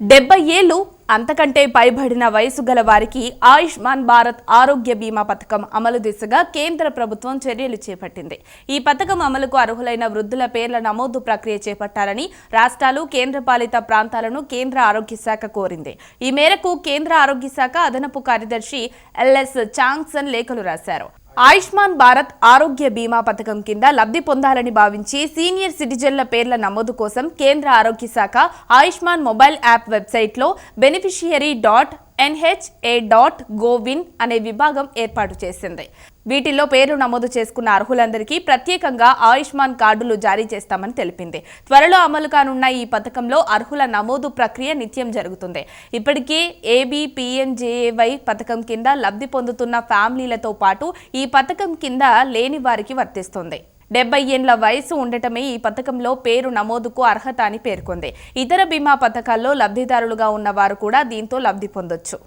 డెబ్బై ఏళ్ళు అంతకంటే పైబడిన వయసు గల వారికి ఆయుష్మాన్ భారత్ ఆరోగ్య బీమా పథకం అమలు దిశగా కేంద్ర ప్రభుత్వం చర్యలు చేపట్టింది. ఈ పథకం అమలుకు అర్హులైన వృద్ధుల పేర్ల నమోదు ప్రక్రియ చేపట్టాలని రాష్ట్రాలు కేంద్రపాలిత ప్రాంతాలను కేంద్ర ఆరోగ్య శాఖ కోరింది. ఈ మేరకు కేంద్ర ఆరోగ్య శాఖ అదనపు కార్యదర్శి ఎల్ఎస్ చాంగ్సన్ లేఖలు రాశారు. ఆయుష్మాన్ భారత్ ఆరోగ్య బీమా పథకం కింద లబ్ధి పొందాలని భావించి సీనియర్ సిటిజన్ల పేర్ల నమోదు కోసం కేంద్ర ఆరోగ్య శాఖ ఆయుష్మాన్ మొబైల్ యాప్ వెబ్సైట్లో beneficiary dot NHA dot gov in అనే విభాగం ఏర్పాటు చేసింది. వీటిల్లో పేరు నమోదు చేసుకున్న అర్హులందరికీ ప్రత్యేకంగా ఆయుష్మాన్ కార్డులు జారీ చేస్తామని తెలిపింది. త్వరలో అమలు కానున్న ఈ పథకంలో అర్హుల నమోదు ప్రక్రియ నిత్యం జరుగుతుంది. ఇప్పటికే ఏబీపీఎంజేఏవై పథకం కింద లబ్ధి పొందుతున్న ఫ్యామిలీలతో పాటు ఈ పథకం కింద లేని వారికి వర్తిస్తుంది. డెబ్బై ఏండ్ల వయసు ఉండటమే ఈ పథకంలో పేరు నమోదుకు అర్హత అని పేర్కొంది. ఇతర బీమా పథకాల్లో లబ్ధిదారులుగా ఉన్న వారు కూడా దీంతో లబ్ధి పొందొచ్చు.